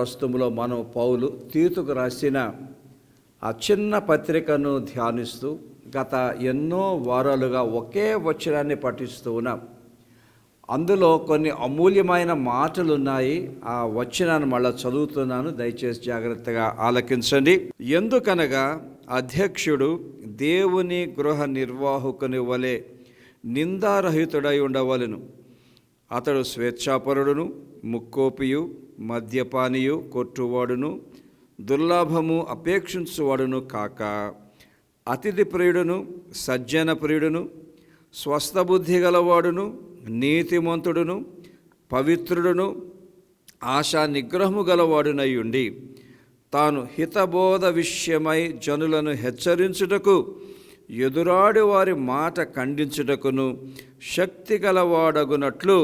ప్రస్తుతంలో మనం పౌలు తీతుకు రాసిన ఆ చిన్న పత్రికను ధ్యానిస్తూ గత ఎన్నో వారాలుగా ఒకే వచనాన్ని పఠిస్తూ ఉన్నాం. అందులో కొన్ని అమూల్యమైన మాటలు ఉన్నాయి ఆ వచనాన్ని మళ్ళీ చదువుతున్నాను. దయచేసి జాగ్రత్తగా ఆలకించండి. ఎందుకనగా అధ్యక్షుడు దేవుని గృహ నిర్వాహకుని వలె నిందారహితుడై ఉండవలెను. అతడు స్వేచ్ఛాపరుడును ముక్కోపియు మద్యపానియు కొట్టువాడును దుర్లాభము అపేక్షించువాడును కాక అతిథి ప్రియుడును సజ్జన ప్రియుడును స్వస్థబుద్ధి గలవాడును నీతిమంతుడును పవిత్రుడును ఆశా నిగ్రహము గలవాడునయుండి తాను హితబోధ విషయమై జనులను హెచ్చరించుటకు ఎదురాడి వారి మాట ఖండించుటకును శక్తి గలవాడగునట్లు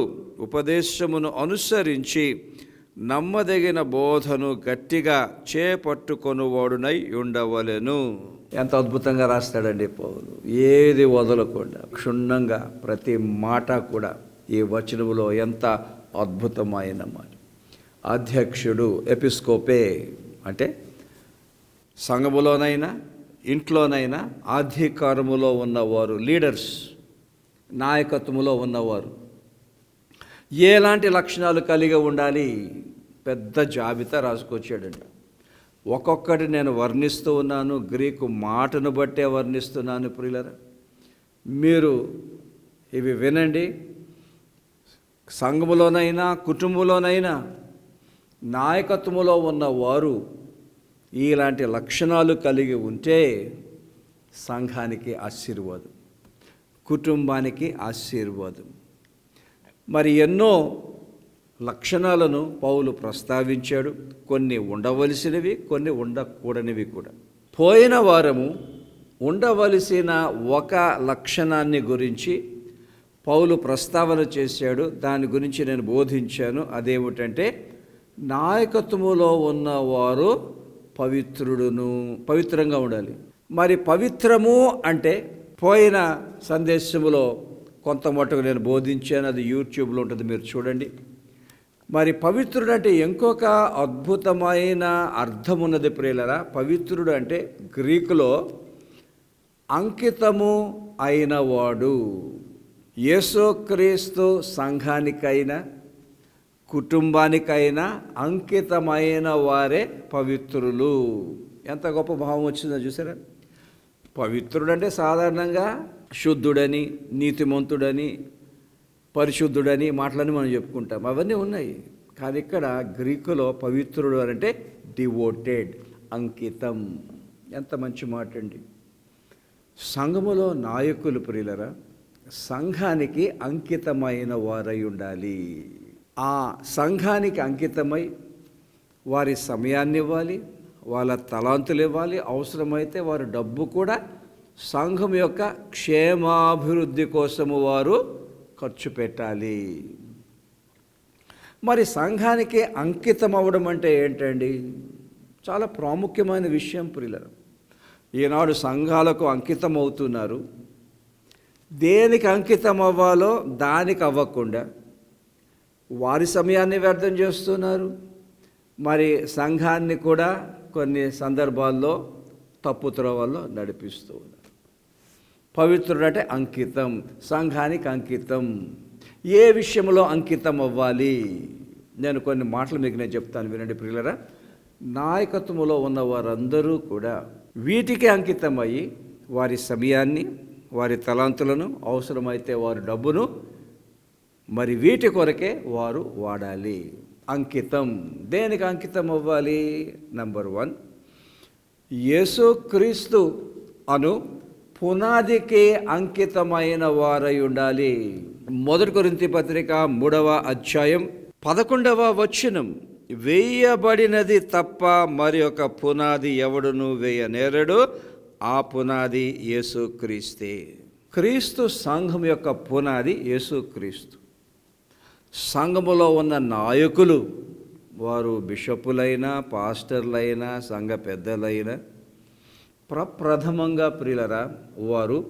ఉపదేశమును అనుసరించి నమ్మదగిన బోధను గట్టిగా చేపట్టుకొనువాడునై ఉండవలెను. ఎంత అద్భుతంగా రాస్తాడండి పౌలు. ఏది వదలకుండా క్షుణ్ణంగా ప్రతి మాట కూడా ఈ వచనములో ఎంత అద్భుతమైన మాట అధ్యక్షుడు ఎపిస్కోపే అంటే సంఘములోనైనా ఇంట్లోనైనా అధికారములో ఉన్నవారు లీడర్స్ నాయకత్వములో ఉన్నవారు ఎలాంటి లక్షణాలు కలిగి ఉండాలి? పెద్ద జాబితా రాసుకొచ్చాడండి. ఒక్కొక్కటి నేను వర్ణిస్తూ ఉన్నాను గ్రీకు మాటను బట్టే వర్ణిస్తున్నాను ప్రియులరా. మీరు ఇవి వినండి. సంఘములోనైనా కుటుంబంలోనైనా నాయకత్వంలో ఉన్నవారు ఇలాంటి లక్షణాలు కలిగి ఉంటే సంఘానికి ఆశీర్వాదం కుటుంబానికి ఆశీర్వాదం. మరి ఎన్నో లక్షణాలను పౌలు ప్రస్తావించాడు. కొన్ని ఉండవలసినవి కొన్ని ఉండకూడనివి కూడా. పోయిన వారము ఉండవలసిన ఒక లక్షణాన్ని గురించి పౌలు ప్రస్తావన చేశాడు. దాని గురించి నేను బోధించాను. అదేమిటంటే నాయకత్వములో ఉన్నవారు పవిత్రుడును పవిత్రంగా ఉండాలి. మరి పవిత్రము అంటే పోయిన సందేశములో కొంత మటుకు నేను బోధించాను అది యూట్యూబ్లో ఉంటుంది మీరు చూడండి. మరి పవిత్రుడు అంటే ఇంకొక అద్భుతమైన అర్థం ఉన్నది ప్రియులరా. పవిత్రుడు అంటే గ్రీకులో అంకితము అయినవాడు. యేసుక్రీస్తు సంఘానికైనా కుటుంబానికైనా అంకితమైన వారే పవిత్రులు. ఎంత గొప్ప భావం వచ్చిందో చూసారా? పవిత్రుడు అంటే సాధారణంగా శుద్ధుడని నీతిమంతుడని పరిశుద్ధుడని మాటలని మనం చెప్పుకుంటాం. అవన్నీ ఉన్నాయి. కానీ ఇక్కడ గ్రీకులో పవిత్రుడు అని అంటే డివోటెడ్ అంకితం. ఎంత మంచి మాట అండి. సంఘములో నాయకులు ప్రియులరా సంఘానికి అంకితమైన వారై ఉండాలి. ఆ సంఘానికి అంకితమై వారి సమయాన్ని ఇవ్వాలి వాళ్ళ తలాంతులు ఇవ్వాలి అవసరమైతే వారి డబ్బు కూడా సంఘం యొక్క క్షేమాభివృద్ధి కోసము వారు ఖర్చు పెట్టాలి. మరి సంఘానికి అంకితం అవ్వడం అంటే ఏంటండి? చాలా ప్రాముఖ్యమైన విషయం ప్రియులరు ఈనాడు సంఘాలకు అంకితం అవుతున్నారు. దేనికి అంకితం అవ్వాలో దానికి అవ్వకుండా వారి సమయాన్ని వ్యర్థం చేస్తున్నారు. మరి సంఘాన్ని కూడా కొన్ని సందర్భాల్లో తప్పు త్రోవల్లో నడిపిస్తూ ఉన్నారు. పవిత్రుడు అంటే అంకితం సంఘానికి అంకితం. ఏ విషయంలో అంకితం అవ్వాలి? నేను కొన్ని మాటలు మీకు నేను చెప్తాను వినండి ప్రియులరా. నాయకత్వంలో ఉన్న వారందరూ కూడా వీటికి అంకితం అయ్యి వారి సమయాన్ని వారి తలాంతులను అవసరమైతే వారి డబ్బును మరి వీటి కొరకే వారు వాడాలి. అంకితం. దేనికి అంకితం అవ్వాలి? నంబర్ వన్ యేసుక్రీస్తు అను పునాదికి అంకితమైన వారై ఉండాలి. మొదటి కొరింతి పత్రిక మూడవ అధ్యాయం పదకొండవ వచనం. వేయబడినది తప్ప మరి ఒక పునాది ఎవడును వేయనేరడు? ఆ పునాది యేసుక్రీస్తే క్రీస్తు. సంఘం యొక్క పునాది యేసుక్రీస్తు సంఘములో ఉన్న నాయకులు వారు బిషపులైనా పాస్టర్లైనా సంఘ పెద్దలైనా ప్రప్రథమంగా ప్రియులరా వారు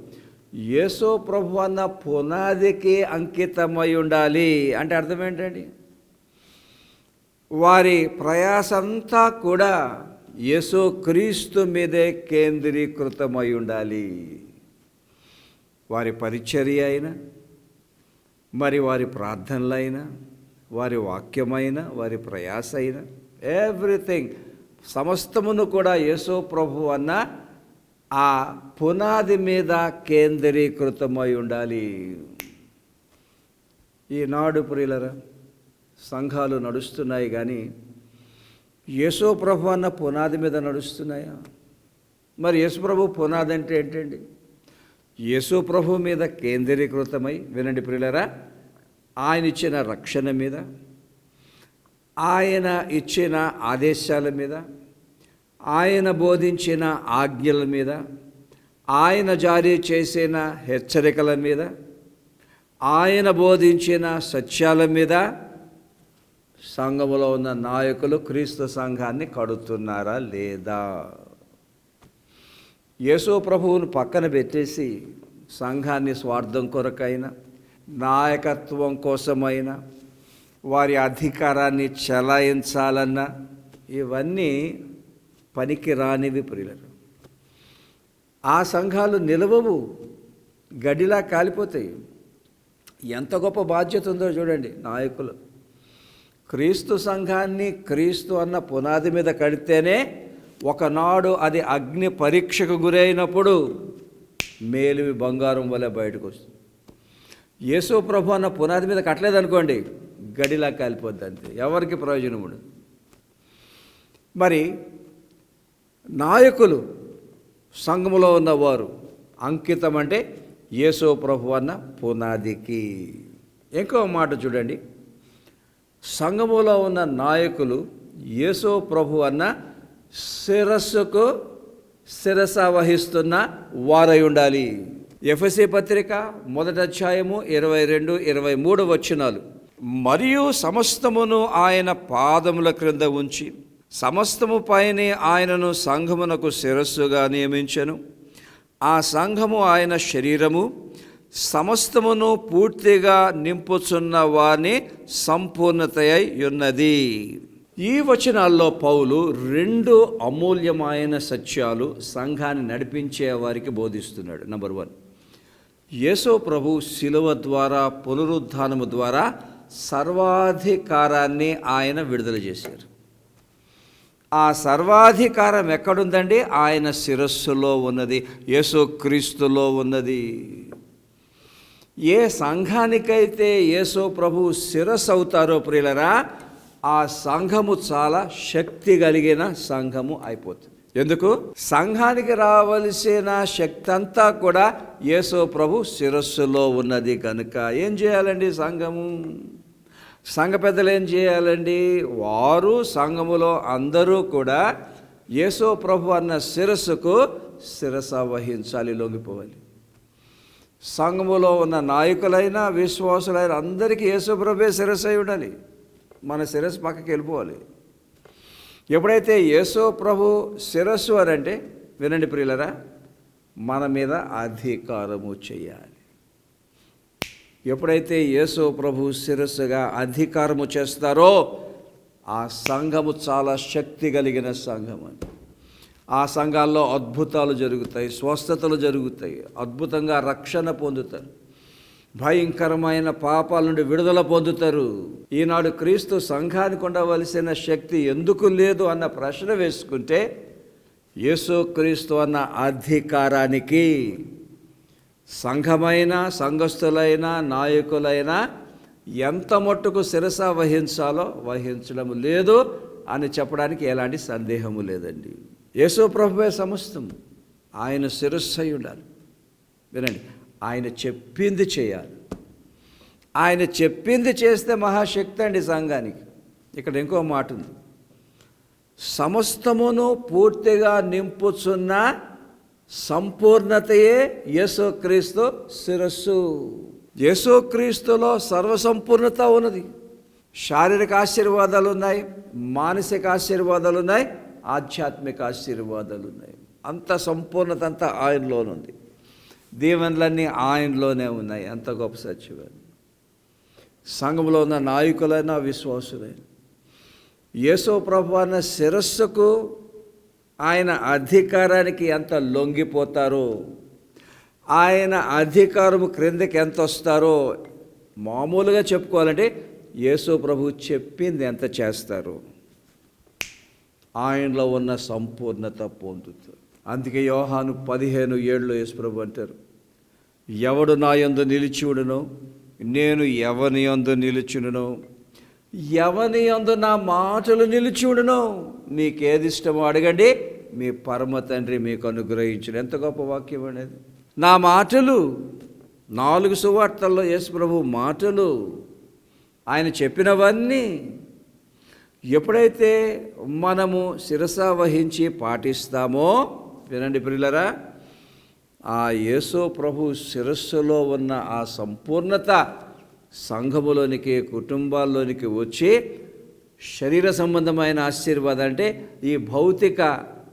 యేసో ప్రభు అన్న పునాదికి అంకితమై ఉండాలి అంటే అర్థం ఏంటండి? వారి ప్రయాసంతా కూడా యేసు క్రీస్తు మీదే కేంద్రీకృతమై ఉండాలి. వారి పరిచర్య అయినా మరి వారి ప్రార్థనలైనా వారి వాక్యమైన వారి ప్రయాస అయినా ఎవ్రీథింగ్ సమస్తమును కూడా యేసో ప్రభు అన్న ఆ పునాది మీద కేంద్రీకృతమై ఉండాలి. ఈనాడు ప్రియులరా సంఘాలు నడుస్తున్నాయి కానీ యేసు ప్రభు అన్న పునాది మీద నడుస్తున్నాయా? మరి యేసు ప్రభు పునాది అంటే ఏంటండి? యేసు ప్రభు మీద కేంద్రీకృతమై వినండి ప్రియులరా ఆయన ఇచ్చిన రక్షణ మీద ఆయన ఇచ్చిన ఆదేశాల మీద ఆయన బోధించిన ఆజ్ఞల మీద ఆయన జారీ చేసిన హెచ్చరికల మీద ఆయన బోధించిన సత్యాల మీద సంఘములో ఉన్న నాయకులు క్రీస్తు సంఘాన్ని కడుతున్నారా లేదా? యేసు ప్రభువును పక్కన పెట్టేసి సంఘాన్ని స్వార్థం కొరకైనా నాయకత్వం కోసమైనా వారి అధికారాన్ని చెలాయించాలన్న ఇవన్నీ పనికి రానివి ప్రియులను ఆ సంఘాలు నిలవవు గడిలా కాలిపోతాయి. ఎంత గొప్ప బాధ్యత ఉందో చూడండి నాయకులు. క్రీస్తు సంఘాన్ని క్రీస్తు అన్న పునాది మీద కడితేనే ఒకనాడు అది అగ్ని పరీక్షకు గురైనప్పుడు మేలివి బంగారం వల్ల బయటకు వస్తుంది. యేసు ప్రభు అన్న పునాది మీద కట్టలేదనుకోండి గడిలా కాలిపోద్ది అంతే. ఎవరికి ప్రయోజనం ఉండదు మరి నాయకులు సంఘములో ఉన్నవారు అంకితం అంటే యేసో ప్రభు అన్న పునాదికి. ఇంకో మాట చూడండి. సంఘములో ఉన్న నాయకులు యేసో ప్రభు అన్న శిరస్సుకు శిరస వహిస్తున్న వారై ఉండాలి. ఎఫ్ఎస్సి పత్రిక మొదటి అధ్యాయము ఇరవై రెండు ఇరవై మూడు వచనాలు. మరియు సమస్తమును ఆయన పాదముల క్రింద ఉంచి సమస్తము పైనే ఆయనను సంఘమునకు శిరస్సుగా నియమించెను. ఆ సంఘము ఆయన శరీరము సమస్తమును పూర్తిగా నింపుచున్న వారిని సంపూర్ణతయై ఉన్నది. ఈ వచనాల్లో పౌలు రెండు అమూల్యమైన సత్యాలు సంఘాన్ని నడిపించే వారికి బోధిస్తున్నాడు. నంబర్ వన్ యేసో ప్రభు శిలువ ద్వారా పునరుద్ధానము ద్వారా సర్వాధికారాన్ని ఆయన విడుదల చేశారు. ఆ సర్వాధికారం ఎక్కడుందండి? ఆయన శిరస్సులో ఉన్నది. యేసుక్రీస్తులో ఉన్నది. ఏ సంఘానికైతే యేసు ప్రభు శిరస్సు అవుతారో ప్రియులరా ఆ సంఘము చాలా శక్తి కలిగిన సంఘము అయిపోతుంది. ఎందుకు? సంఘానికి రావలసిన శక్తి అంతా కూడా యేసు ప్రభు శిరస్సులో ఉన్నది. కనుక ఏం చేయాలండి సంఘము? సంఘ పెద్దలు ఏం చేయాలండి? వారు సంఘములో అందరూ కూడా యేసో ప్రభు అన్న శిరస్సుకు శిరస వహించాలి లొంగిపోవాలి. సంఘములో ఉన్న నాయకులైనా విశ్వాసులైన అందరికీ యేసు ప్రభే శిరస్సు అయి ఉండాలి. మన శిరస్సు పక్కకి వెళ్ళిపోవాలి. ఎప్పుడైతే యేసో ప్రభు శిరస్సు అని అంటే వినండి ప్రియులరా మన మీద అధికారము చేయాలి. ఎప్పుడైతే యేసు ప్రభు శిరస్సుగా అధికారము చేస్తారో ఆ సంఘము చాలా శక్తి కలిగిన సంఘం అని ఆ సంఘాల్లో అద్భుతాలు జరుగుతాయి స్వస్థతలు జరుగుతాయి అద్భుతంగా రక్షణ పొందుతారు భయంకరమైన పాపాల నుండి విడుదల పొందుతారు. ఈనాడు క్రీస్తు సంఘానికి ఉండవలసిన శక్తి ఎందుకు లేదు అన్న ప్రశ్న వేసుకుంటే యేసు క్రీస్తు అన్న అధికారానికి సంఘమైన సంఘస్థులైన నాయకులైన ఎంత మట్టుకు శిరస వహించాలో వహించడం లేదు అని చెప్పడానికి ఎలాంటి సందేహము లేదండి. యేసు ప్రభువే ఆయన శిరస్సై ఉండాలి. వినండి ఆయన చెప్పింది చేయాలి. ఆయన చెప్పింది చేస్తే మహాశక్తి అండి సంఘానికి. ఇక్కడ ఇంకో మాట ఉంది సమస్తమును పూర్తిగా నింపుచున్న సంపూర్ణతయే యేసుక్రీస్తు శిరస్సు. యేసుక్రీస్తులో సర్వసంపూర్ణత ఉన్నది. శారీరక ఆశీర్వాదాలు ఉన్నాయి మానసిక ఆశీర్వాదాలు ఉన్నాయి ఆధ్యాత్మిక ఆశీర్వాదాలు ఉన్నాయి. అంత సంపూర్ణత అంతా ఆయనలోనుంది దీవెనలన్నీ ఆయనలోనే ఉన్నాయి. అంత గొప్ప సత్యవాది సంఘంలో ఉన్న నాయకులైనా విశ్వాసులైన యేసో ప్రభు అన్న శిరస్సుకు ఆయన అధికారానికి ఎంత లొంగిపోతారో ఆయన అధికారం క్రిందకి ఎంత వస్తారో మామూలుగా చెప్పుకోవాలంటే యేసు ప్రభు చెప్పింది ఎంత చేస్తారు? ఆయనలో ఉన్న సంపూర్ణత పొందుతారు. అందుకే యోహాను పదిహేను ఏళ్ళు యేసుప్రభు అంటారు ఎవడు నా యందు నిలిచివుడునో నేను ఎవని యందు నిలుచునునో ఎవని అందు నా మాటలు నిలిచివుడునో నీకేది ఇష్టమో అడగండి. మీ పరమ తండ్రి మీకు అనుగ్రహించిన ఎంత గొప్ప వాక్యం అనేది. నా మాటలు నాలుగు సువార్తల్లో యేసుప్రభు మాటలు ఆయన చెప్పినవన్నీ ఎప్పుడైతే మనము శిరస వహించి పాటిస్తామో వినండి పిల్లరా ఆ యేసో ప్రభు శిరస్సులో ఉన్న ఆ సంపూర్ణత సంఘములోనికి కుటుంబాల్లోనికి వచ్చి శరీర సంబంధమైన ఆశీర్వాదాలు అంటే ఈ భౌతిక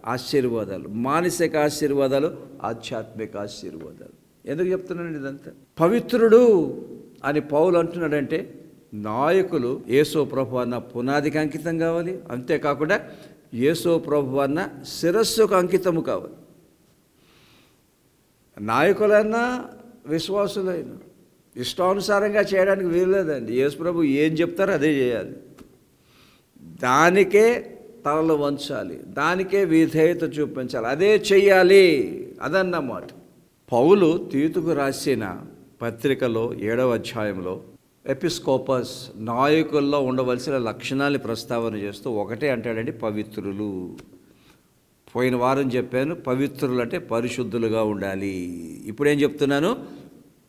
ఆశీర్వాదాలు మానసిక ఆశీర్వాదాలు ఆధ్యాత్మిక ఆశీర్వాదాలు. ఎందుకు చెప్తున్నాను ఇదంతా? పవిత్రుడు అని పౌలు అంటున్నాడంటే నాయకులు యేసో ప్రభు అన్న పునాదికి అంకితం కావాలి. అంతేకాకుండా యేసో ప్రభు అన్న శిరస్సుకు అంకితము కావాలి. నాయకులన్నా విశ్వాసులైన ఇష్టానుసారంగా చేయడానికి వీల్లేదండి. యేసుప్రభు ఏం చెప్తారో అదే చేయాలి. దానికే తలలు వంచాలి. దానికే విధేయత చూపించాలి. అదే చెయ్యాలి అదన్నమాట. పౌలు తీతుకు రాసిన పత్రికలో ఏడవ అధ్యాయంలో ఎపిస్కోపస్ నాయకుల్లో ఉండవలసిన లక్షణాలు ప్రస్తావన చేస్తూ ఒకటే అంటాడండి పవిత్రులు. పోయిన వారం చెప్పాను పవిత్రులు అంటే పరిశుద్ధులుగా ఉండాలి. ఇప్పుడేం చెప్తున్నాను?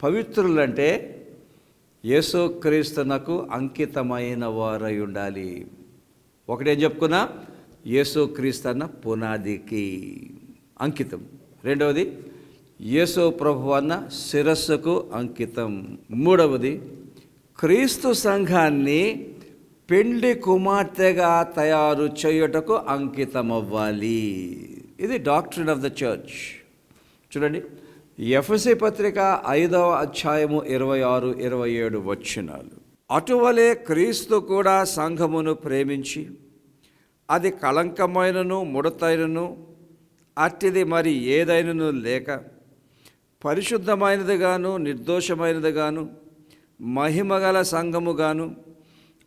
పవిత్రులు అంటే యేసుక్రీస్తునకు అంకితమైన వారై ఉండాలి. ఒకటేం చెప్పుకున్నా? యేసుక్రీస్తు అన్న పునాదికి అంకితం. రెండవది యేసు ప్రభు అన్న శిరస్సుకు అంకితం. మూడవది క్రీస్తు సంఘాన్ని పెండి కుమార్తెగా తయారు చేయుటకు అంకితమవ్వాలి. ఇది డాక్టరీన్ ఆఫ్ ద చర్చ్. చూడండి ఎఫ్ఎసి పత్రిక ఐదవ అధ్యాయము ఇరవై ఆరు ఇరవై ఏడు వచ్చినాలు అటువలే క్రీస్తు కూడా సంఘమును ప్రేమించి అది కళంకమైనను ముడతైనను అట్టిది మరి ఏదైనను లేక పరిశుద్ధమైనదిగాను నిర్దోషమైనదిగాను మహిమగల సంఘముగాను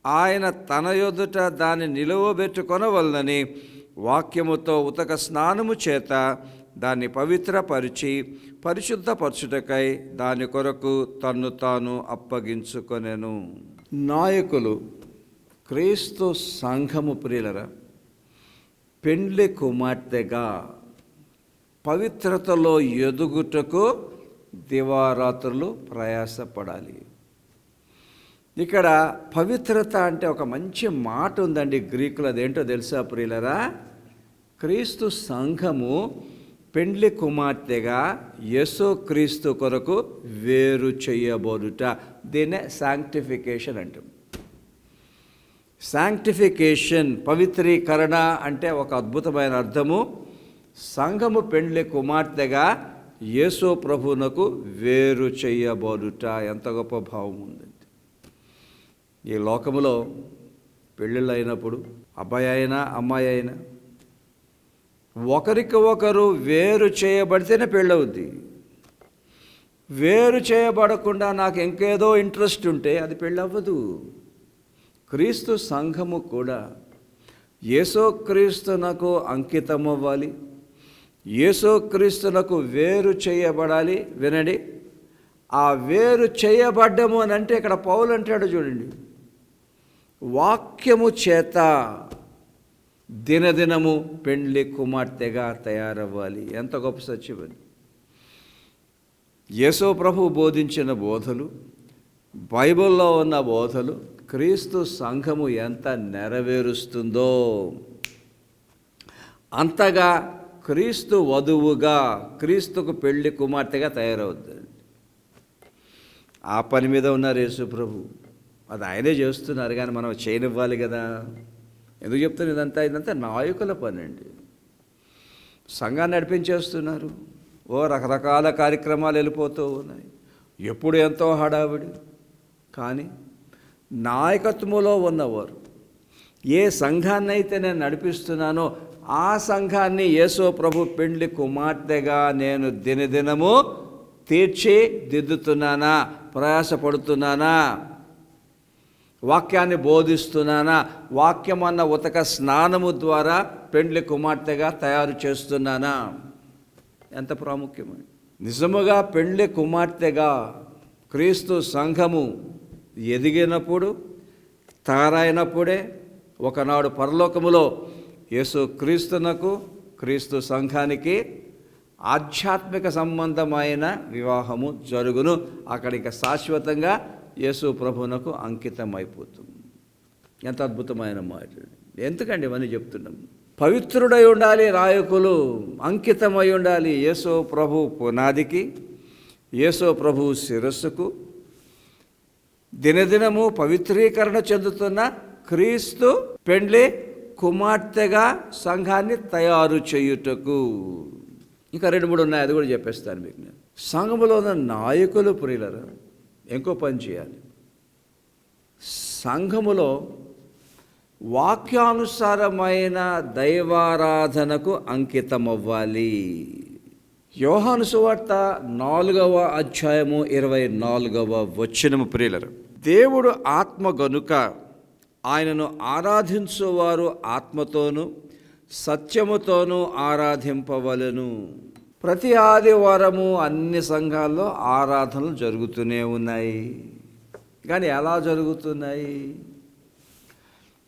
ఆయన తన యొదుట దాన్ని నిలువబెట్టుకొనవలనని వాక్యముతో ఉతక స్నానము చేత దాన్ని పవిత్రపరిచి పరిశుద్ధపరచుటకై దాని కొరకు తన్ను తాను అప్పగించుకొనెను. నాయకులు క్రీస్తు సంఘము ప్రియులరా పెండ్లి కుమార్తెగా పవిత్రతలో ఎదుగుటకు దివారాత్రులు ప్రయాసపడాలి. ఇక్కడ పవిత్రత అంటే ఒక మంచి మాట ఉందండి గ్రీకులు అదేంటో తెలుసా ప్రియులరా? క్రీస్తు సంఘము పెండ్లి కుమార్తెగా యేసుక్రీస్తు క్రీస్తు కొరకు వేరు చేయబోదుట. దీన్నే శాంక్టిఫికేషన్ అంటాం. శాంక్టిఫికేషన్ పవిత్రీకరణ అంటే ఒక అద్భుతమైన అర్థము. సంఘము పెండ్లి కుమార్తెగా యేసు ప్రభునకు వేరు చేయబోదుట. ఎంత గొప్ప భావం ఉందండి. ఈ లోకములో పెళ్ళిళ్ళు అయినప్పుడు అబ్బాయి అయినా అమ్మాయి అయినా ఒకరికి ఒకరు వేరు చేయబడితేనే పెళ్ళవుద్ది. వేరు చేయబడకుండా నాకు ఇంకేదో ఇంట్రెస్ట్ ఉంటే అది పెళ్ళవ్వదు. క్రీస్తు సంఘము కూడా యేసోక్రీస్తునకు అంకితమవ్వాలి. యేసోక్రీస్తునకు వేరు చేయబడాలి. వినండి. ఆ వేరు చేయబడ్డము అని అంటే ఇక్కడ పౌలు అంటాడు చూడండి. వాక్యము చేత దినదినము పెండ్లి కుమార్తెగా తయారవ్వాలి. ఎంత గొప్ప సత్యం అది. యేసో ప్రభు బోధించిన బోధలు బైబిల్లో ఉన్న బోధలు క్రీస్తు సంఘము ఎంత నెరవేరుస్తుందో అంతగా క్రీస్తు వధువుగా క్రీస్తుకు పెళ్ళి కుమార్తెగా తయారవుతుంది ఆ పని మీద ఉన్నారు యేసు ప్రభు. అది ఆయనే చేస్తున్నారు కానీ మనం చేయనివ్వాలి కదా. ఎందుకు చెప్తాను ఇదంతా? ఇదంతా నాయకుల పని అండి. సంఘాన్ని నడిపించేస్తున్నారు. ఓ రకరకాల కార్యక్రమాలు వెళ్ళిపోతూ ఉన్నాయి. ఎప్పుడు ఎంతో హడావిడి. కానీ నాయకత్వంలో ఉన్నవారు ఏ సంఘాన్ని అయితే నేను నడిపిస్తున్నానో ఆ సంఘాన్ని యేసో ప్రభు పెండ్లి కుమార్తెగా నేను దినదినము తీర్చి దిద్దుతున్నానా ప్రయాసపడుతున్నానా? వాక్యాన్ని బోధిస్తున్నానా? వాక్యం అన్న ఉతక స్నానము ద్వారా పెండ్లి కుమార్తెగా తయారు చేస్తున్నానా? ఎంత ప్రాముఖ్యమే. నిజముగా పెండ్లి కుమార్తెగా క్రీస్తు సంఘము ఎదిగినప్పుడు తయారైనప్పుడే ఒకనాడు పరలోకములో యేసు క్రీస్తునకు క్రీస్తు సంఘానికి ఆధ్యాత్మిక సంబంధమైన వివాహము జరుగును. అక్కడికి శాశ్వతంగా యేసు ప్రభునకు అంకితం అయిపోతుంది ఎంత అద్భుతమైన మాట ఎందుకండి ఇవన్నీ చెప్తున్నాం? పవిత్రుడై ఉండాలి రాయకులు అంకితమై ఉండాలి యేసో ప్రభు పునాదికి యేసో ప్రభు శిరస్సుకు. దినదినము పవిత్రీకరణ చెందుతున్న క్రీస్తు పెండ్లి కుమార్తెగా సంఘాన్ని తయారు చేయుటకు. ఇంకా రెండు మూడు ఉన్నాయి అది కూడా చెప్పేస్తాను మీకు నేను. సంఘములో ఉన్న నాయకులు ప్రియులరా ఇంకో పని చేయాలి. సంఘములో వాక్యానుసారమైన దైవారాధనకు అంకితమవ్వాలి. యోహాను సువార్త నాలుగవ అధ్యాయము ఇరవై నాలుగవ వచ్చినము ప్రియులరు దేవుడు ఆత్మ గనుక ఆయనను ఆరాధించువారు ఆత్మతోనూ సత్యముతోనూ ఆరాధింపవలను. ప్రతి ఆదివారము అన్ని సంఘాల్లో ఆరాధనలు జరుగుతూనే ఉన్నాయి. కానీ ఎలా జరుగుతున్నాయి?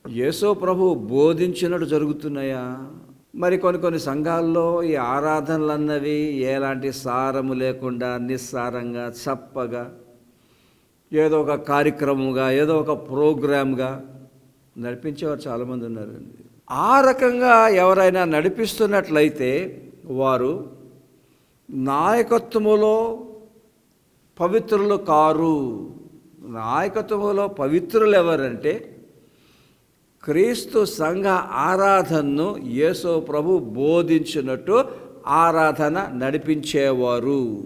యేసో ప్రభు బోధించినట్టు జరుగుతున్నాయా? మరి కొన్ని కొన్ని సంఘాల్లో ఈ ఆరాధనలు అన్నవి ఎలాంటి సారము లేకుండా నిస్సారంగా చప్పగా ఏదో ఒక కార్యక్రమంగా ఏదో ఒక ప్రోగ్రామ్గా నడిపించేవారు చాలామంది ఉన్నారండి. ఆ రకంగా ఎవరైనా నడిపిస్తున్నట్లయితే వారు నాయకత్వములో పవిత్రులు కారు. నాయకత్వములో పవిత్రులు ఎవరంటే క్రీస్తు సంఘ ఆరాధనను యేసో ప్రభు బోధించినట్టు ఆరాధన నడిపించేవారు.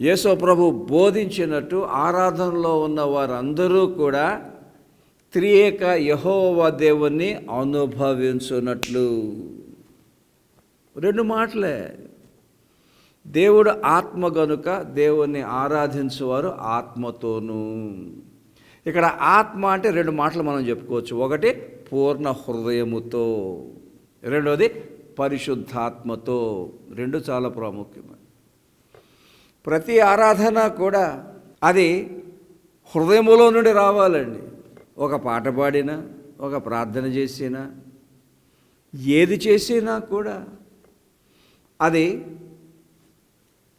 యేసో ప్రభు బోధించినట్టు ఆరాధనలో ఉన్న వారందరూ కూడా త్రియేక యహోవ దేవుణ్ణి అనుభవించున్నట్లు రెండు మాటలే. దేవుడు ఆత్మ గనుక దేవుణ్ణి ఆరాధించువారు ఆత్మతోనూ. ఇక్కడ ఆత్మ అంటే రెండు మాటలు మనం చెప్పుకోవచ్చు. ఒకటి పూర్ణ హృదయముతో రెండవది పరిశుద్ధాత్మతో. రెండు చాలా ప్రాముఖ్యమైన ప్రతి ఆరాధన కూడా అది హృదయములో నుండి రావాలండి. ఒక పాట పాడినా ఒక ప్రార్థన చేసినా ఏది చేసినా కూడా అది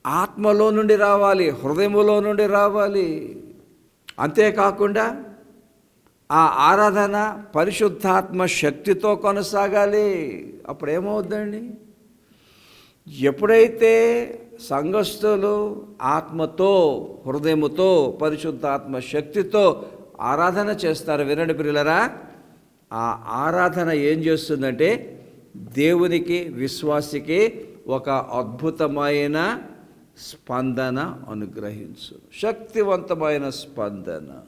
ఆత్మలో నుండి రావాలి హృదయములో నుండి రావాలి. అంతేకాకుండా ఆ ఆరాధన పరిశుద్ధాత్మ శక్తితో కొనసాగాలి. అప్పుడు ఏమవుద్దండి ఎప్పుడైతే సంఘస్థులు ఆత్మతో హృదయముతో పరిశుద్ధాత్మ శక్తితో ఆరాధన చేస్తారు వినండి పిల్లరా ఆ ఆరాధన ఏం చేస్తుందంటే దేవునికి విశ్వాసికి ఒక అద్భుతమైన స్పందన అనుగ్రహించు. శక్తివంతమైన స్పందన.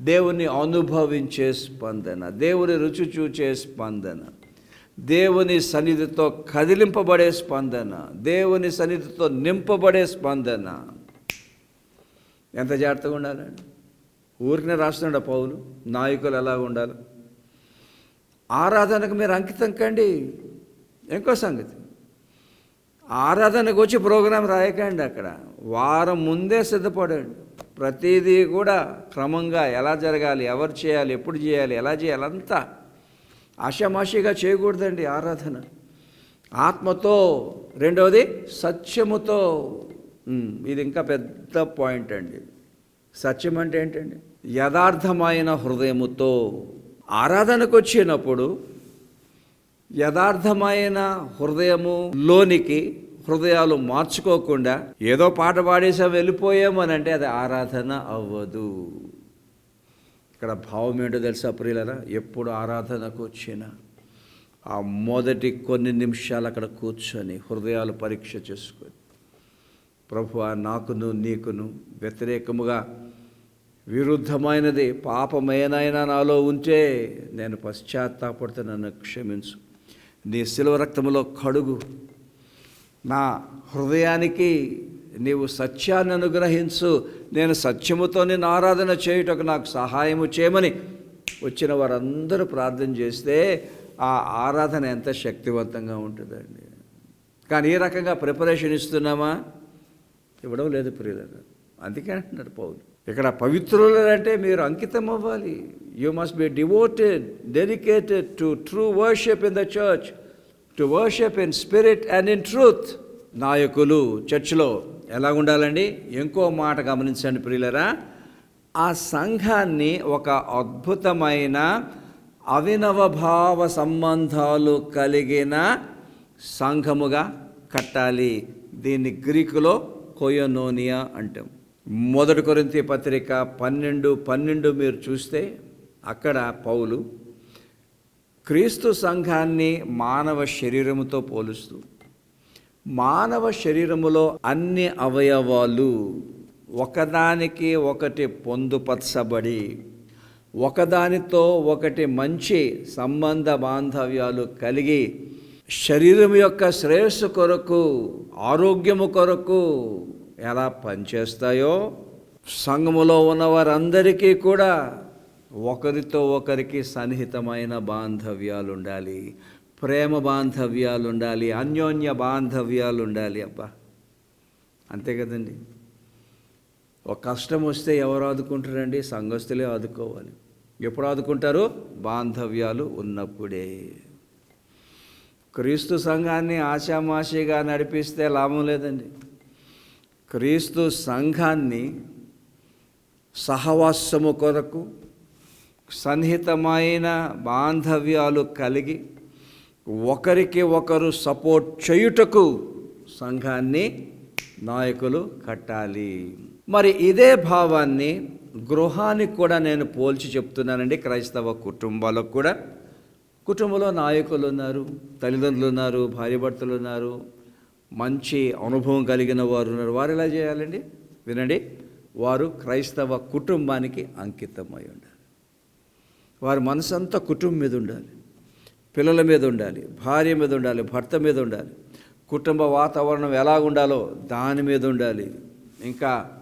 దేవుని అనుభవించే స్పందన. దేవుని రుచి చూచే స్పందన. దేవుని సన్నిధితో కదిలింపబడే స్పందన. దేవుని సన్నిధితో నింపబడే స్పందన. ఎంత జాగ్రత్తగా ఉండాలండి? ఊరికనే రాస్తున్నాడు పౌలు? నాయకులు ఎలా ఉండాలి? ఆరాధనకు మీరు అంకితం కండి. ఇంకో సంగతి. ఆరాధనకు వచ్చి ప్రోగ్రాం రాయకండి అక్కడ. వారం ముందే సిద్ధపడండి. ప్రతిదీ కూడా క్రమంగా ఎలా జరగాలి ఎవరు చేయాలి ఎప్పుడు చేయాలి ఎలా చేయాలి అంతా ఆషామాషిగా చేయకూడదండి ఆరాధన. ఆత్మతో రెండవది సత్యముతో. ఇది ఇంకా పెద్ద పాయింట్ అండి. సత్యం అంటే ఏంటండి? యథార్థమైన హృదయముతో. ఆరాధనకు వచ్చినప్పుడు యథార్థమైన హృదయము లోనికి హృదయాలు మార్చుకోకుండా ఏదో పాట పాడేసాం వెళ్ళిపోయామని అంటే అది ఆరాధన అవ్వదు. ఇక్కడ భావం ఏంటో తెలుసా ప్రియులరా? ఎప్పుడు ఆరాధనకు వచ్చినా ఆ మొదటి కొన్ని నిమిషాలు అక్కడ కూర్చొని హృదయాలు పరీక్ష చేసుకొని ప్రభు నాకును నీకును వ్యతిరేకముగా విరుద్ధమైనది పాపమేనైనా నాలో ఉంటే నేను పశ్చాత్తాపడితే నన్ను క్షమించు. నీ శిలువ రక్తములో కడుగు. నా హృదయానికి నీవు సత్యాన్ని అనుగ్రహించు. నేను సత్యముతో నేను ఆరాధన చేయుటకు నాకు సహాయము చేయమని వచ్చిన వారందరూ ప్రార్థన చేస్తే ఆ ఆరాధన ఎంత శక్తివంతంగా ఉంటుందండి. కానీ ఈ రకంగా ప్రిపరేషన్ ఇస్తున్నామా? ఇవ్వడం లేదు ప్రియులను అందుకే అంటున్నాడు పౌలు. ఇక్కడ పవిత్రులంటే మీరు అంకితం అవ్వాలి you must be devoted dedicated to true worship in the church to worship in spirit and in truth నాయకులు చర్చ్లో ఎలా ఉండాలండి? ఇంకో మాట గమనించండి ప్రియులరా. ఆ సంఘాన్ని ఒక అద్భుతమైన అవినవభావ సంబంధాలు కలిగిన సంఘముగా కట్టాలి. దీన్ని గ్రీకులో కొయనోనియా అంటాం. మొదటి కొరింతి పత్రిక పన్నెండు పన్నెండు మీరు చూస్తే అక్కడ పౌలు క్రీస్తు సంఘాన్ని మానవ శరీరముతో పోలుస్తూ మానవ శరీరములో అన్ని అవయవాలు ఒకదానికి ఒకటి పొందుపరచబడి ఒకదానితో ఒకటి మంచి సంబంధ బాంధవ్యాలు కలిగి శరీరం యొక్క శ్రేయస్సు కొరకు ఆరోగ్యము కొరకు ఎలా పనిచేస్తాయో సంఘములో ఉన్న వారందరికీ కూడా ఒకరితో ఒకరికి సన్నిహితమైన బాంధవ్యాలు ఉండాలి ప్రేమ బాంధవ్యాలు ఉండాలి అన్యోన్య బాంధవ్యాలు ఉండాలి అబ్బా. అంతే కదండి. ఒక కష్టం వస్తే ఎవరు ఆదుకుంటారండి? సంఘస్థులే ఆదుకోవాలి. ఎప్పుడు ఆదుకుంటారు? బాంధవ్యాలు ఉన్నప్పుడే. క్రీస్తు సంఘాన్ని ఆశామాషిగా నడిపిస్తే లాభం లేదండి. క్రీస్తు సంఘాన్ని సహవాసము కొరకు సన్నిహితమైన బాంధవ్యాలు కలిగి ఒకరికి ఒకరు సపోర్ట్ చేయుటకు సంఘాన్ని నాయకులు కట్టాలి. మరి ఇదే భావాన్ని గృహానికి కూడా నేను పోల్చి చెప్తున్నానండి. క్రైస్తవ కుటుంబాలకు కూడా. కుటుంబంలో నాయకులు ఉన్నారు తల్లిదండ్రులు ఉన్నారు భార్యభర్తలు ఉన్నారు మంచి అనుభవం కలిగిన వారు ఉన్నారు. వారు ఎలా చేయాలండి? వినండి. వారు క్రైస్తవ కుటుంబానికి అంకితమై ఉండాలి. వారి మనసంతా కుటుంబం మీద ఉండాలి. పిల్లల మీద ఉండాలి. భార్య మీద ఉండాలి. భర్త మీద ఉండాలి. కుటుంబ వాతావరణం ఎలా ఉండాలో దాని మీద ఉండాలి. ఇంకా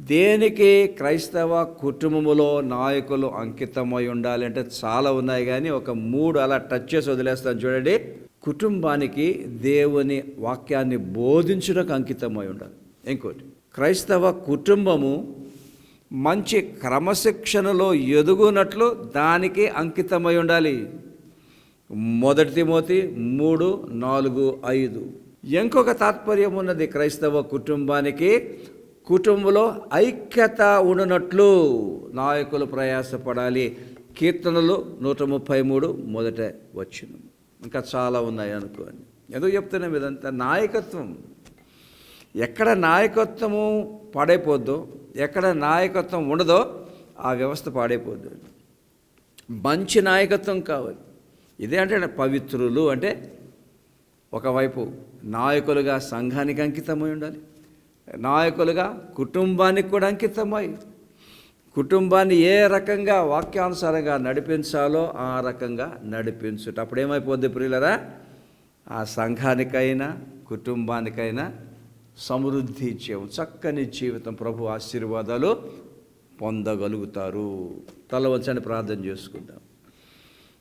దేనికి క్రైస్తవ కుటుంబములో నాయకులు అంకితమై ఉండాలి అంటే చాలా ఉన్నాయి కానీ ఒక మూడు అలా టచ్ చేసి వదిలేస్తాను. చూడండి. కుటుంబానికి దేవుని వాక్యాన్ని బోధించుటకు అంకితమై ఉండాలి. ఇంకోటి క్రైస్తవ కుటుంబము మంచి క్రమశిక్షణలో ఎదుగునట్లు దానికి అంకితమై ఉండాలి. మొదటి తిమోతి మూడు నాలుగు ఐదు. ఇంకొక తాత్పర్యం ఉన్నది క్రైస్తవ కుటుంబానికి కుటుంబంలో ఐక్యత ఉండనట్లు నాయకులు ప్రయాసపడాలి. కీర్తనలు నూట ముప్పై మూడు మొదట వచ్చింది ఇంకా చాలా ఉన్నాయి అనుకోండి ఎందుకు చెప్తున్నాం ఇదంతా. నాయకత్వం. ఎక్కడ నాయకత్వము పాడైపోద్దో ఎక్కడ నాయకత్వం ఉండదో ఆ వ్యవస్థ పాడైపోద్దు మంచి నాయకత్వం కావాలి. ఇదే అంటే పవిత్రులు అంటే ఒకవైపు నాయకులుగా సంఘానికి అంకితమై ఉండాలి. నాయకులుగా కుటుంబానికి కూడా అంకితమై కుటుంబాన్ని ఏ రకంగా వాక్యానుసారంగా నడిపించాలో ఆ రకంగా నడిపించుట. అప్పుడు ఏమైపోద్ది ప్రియులరా? ఆ సంఘానికైనా కుటుంబానికైనా సమృద్ధి జీవం చక్కని జీవితం ప్రభు ఆశీర్వాదాలు పొందగలుగుతారు. తల ప్రార్థన చేసుకుందాం.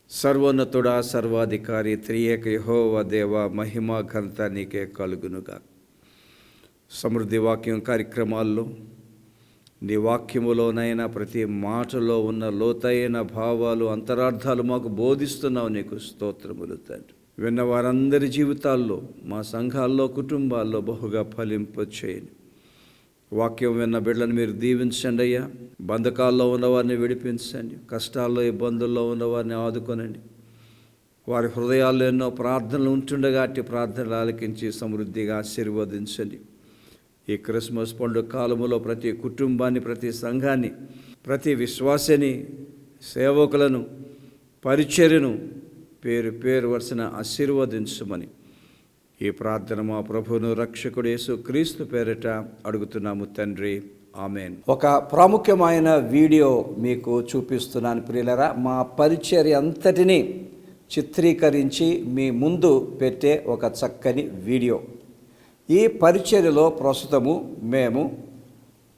సర్వోన్నతుడా సర్వాధికారి త్రియేక యహోవ దేవ మహిమ ఘనత నీకే కలుగునుగా సమృద్ధి వాక్యం కార్యక్రమాల్లో నీ వాక్యములోనైనా ప్రతి మాటలో ఉన్న లోతైన భావాలు అంతరార్థాలు మాకు బోధిస్తున్నావు నీకు స్తోత్రములు తండ్రి. విన్న వారందరి జీవితాల్లో మా సంఘాల్లో కుటుంబాల్లో బహుగా ఫలింప చేయండి. వాక్యం విన్న బిడ్డలను మీరు దీవించండి అయ్యా. బంధకాల్లో ఉన్నవారిని విడిపించండి. కష్టాల్లో ఇబ్బందుల్లో ఉన్నవారిని ఆదుకొనండి. వారి హృదయాల్లో ఎన్నో ప్రార్థనలు ఉంటుండగా అట్టి ప్రార్థనలు ఆలకించి సమృద్ధిగా ఆశీర్వదించండి. ఈ క్రిస్మస్ పండుగ కాలములో ప్రతి కుటుంబాన్ని ప్రతి సంఘాన్ని ప్రతి విశ్వాసని సేవకులను పరిచర్యను పేరు పేరు వరుసన ఆశీర్వదించమని ఈ ప్రార్థన మా ప్రభును రక్షకుడు యేసు క్రీస్తు పేరిట అడుగుతున్నాము తండ్రి. ఆమెన్. ఒక ప్రాముఖ్యమైన వీడియో మీకు చూపిస్తున్నాను ప్రియులరా. మా పరిచర్య అంతటిని చిత్రీకరించి మీ ముందు పెట్టే ఒక చక్కని వీడియో. ఈ పరిచర్యలో ప్రస్తుతము మేము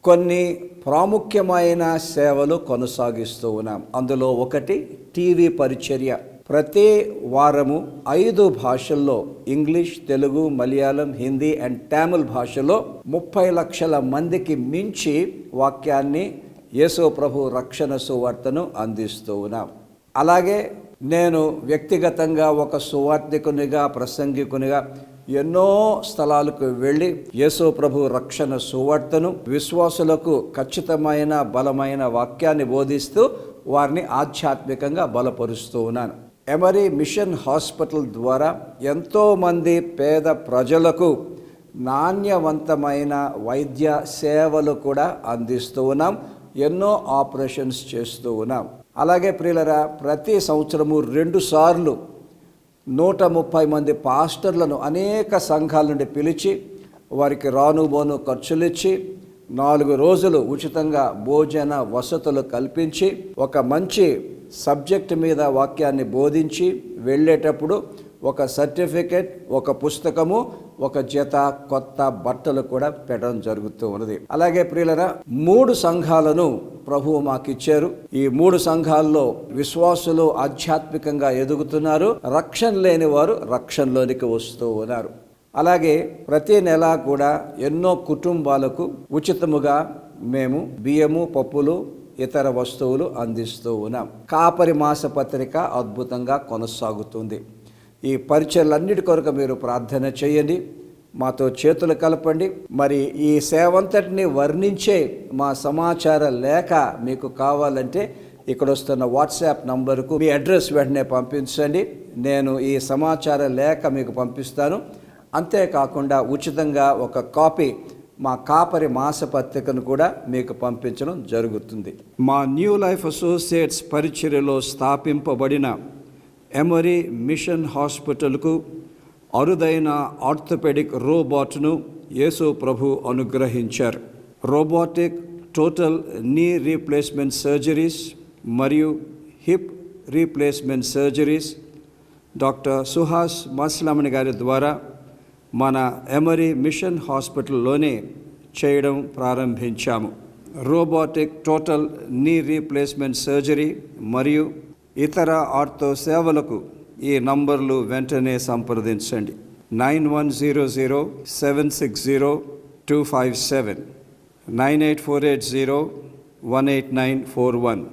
కొన్ని ప్రాముఖ్యమైన సేవలు కొనసాగిస్తూ ఉన్నాం. అందులో ఒకటి టీవీ పరిచర్య. ప్రతి వారము ఐదు భాషల్లో ఇంగ్లీష్ తెలుగు మలయాళం హిందీ అండ్ తమిళ్ భాషలో ముప్పై లక్షల మందికి మించి వాక్యాన్ని యేసో ప్రభు రక్షణ సువార్తను అందిస్తూ ఉన్నాం. అలాగే నేను వ్యక్తిగతంగా ఒక సువార్థికునిగా ప్రసంగికునిగా ఎన్నో స్థలాలకు వెళ్ళి యేసు ప్రభు రక్షణ సువార్తను విశ్వాసులకు ఖచ్చితమైన బలమైన వాక్యాన్ని బోధిస్తూ వారిని ఆధ్యాత్మికంగా బలపరుస్తూ ఉన్నాను. ఎమరీ మిషన్ హాస్పిటల్ ద్వారా ఎంతోమంది పేద ప్రజలకు నాణ్యవంతమైన వైద్య సేవలు కూడా అందిస్తూ ఉన్నాం. ఎన్నో ఆపరేషన్స్ చేస్తూ ఉన్నాం. అలాగే ప్రియులరా ప్రతి సంవత్సరము రెండు సార్లు నూట ముప్పై మంది పాస్టర్లను అనేక సంఘాల నుండి పిలిచి వారికి రాను బోను ఖర్చులు ఇచ్చి నాలుగు రోజులు ఉచితంగా భోజన వసతులు కల్పించి ఒక మంచి సబ్జెక్ట్ మీద వాక్యాన్ని బోధించి వెళ్ళేటప్పుడు ఒక సర్టిఫికెట్ ఒక పుస్తకము ఒక జత కొత్త బట్టలు కూడా పెట్టడం జరుగుతూ ఉన్నది. అలాగే ప్రియులరా మూడు సంఘాలను ప్రభువు మాకు ఇచ్చారు ఈ మూడు సంఘాల్లో విశ్వాసులు ఆధ్యాత్మికంగా ఎదుగుతున్నారు. రక్షణ లేని వారు రక్షణలోనికి వస్తూ ఉన్నారు. అలాగే ప్రతి నెల కూడా ఎన్నో కుటుంబాలకు ఉచితముగా మేము బియ్యము పప్పులు ఇతర వస్తువులు అందిస్తూ ఉన్నాం. కాపరి మాస పత్రిక అద్భుతంగా కొనసాగుతుంది. ఈ పరిచయలన్నిటి కొరకు మీరు ప్రార్థన చేయండి. మాతో చేతులు కలపండి. మరి ఈ సేవంతటిని వర్ణించే మా సమాచార లేఖ మీకు కావాలంటే ఇక్కడ వస్తున్న వాట్సాప్ నంబరుకు మీ అడ్రస్ వెంటనే పంపించండి. నేను ఈ సమాచార లేఖ మీకు పంపిస్తాను. అంతేకాకుండా ఉచితంగా ఒక కాపీ మా కాపరి మాసపత్రికను కూడా మీకు పంపించడం జరుగుతుంది. మా న్యూ లైఫ్ అసోసియేట్స్ పరిచర్యలో స్థాపింపబడిన ఎమరీ మిషన్ హాస్పిటల్కు అరుదైన ఆర్థోపెడిక్ రోబోట్ను యేసు ప్రభు అనుగ్రహించారు. Robotic total knee replacement surgeries మరియు hip replacement surgeries doctor Suhas Maslamani గారి ద్వారా మన ఎమరీ మిషన్ హాస్పిటల్లోనే చేయడం ప్రారంభించాము. Robotic total knee replacement surgery మరియు ఇతర ఆర్థో సేవలకు ఈ నంబర్లు వెంటనే సంప్రదించండి. Nine one zero zero seven six zero two five seven. Nine eight four eight zero one eight nine four one.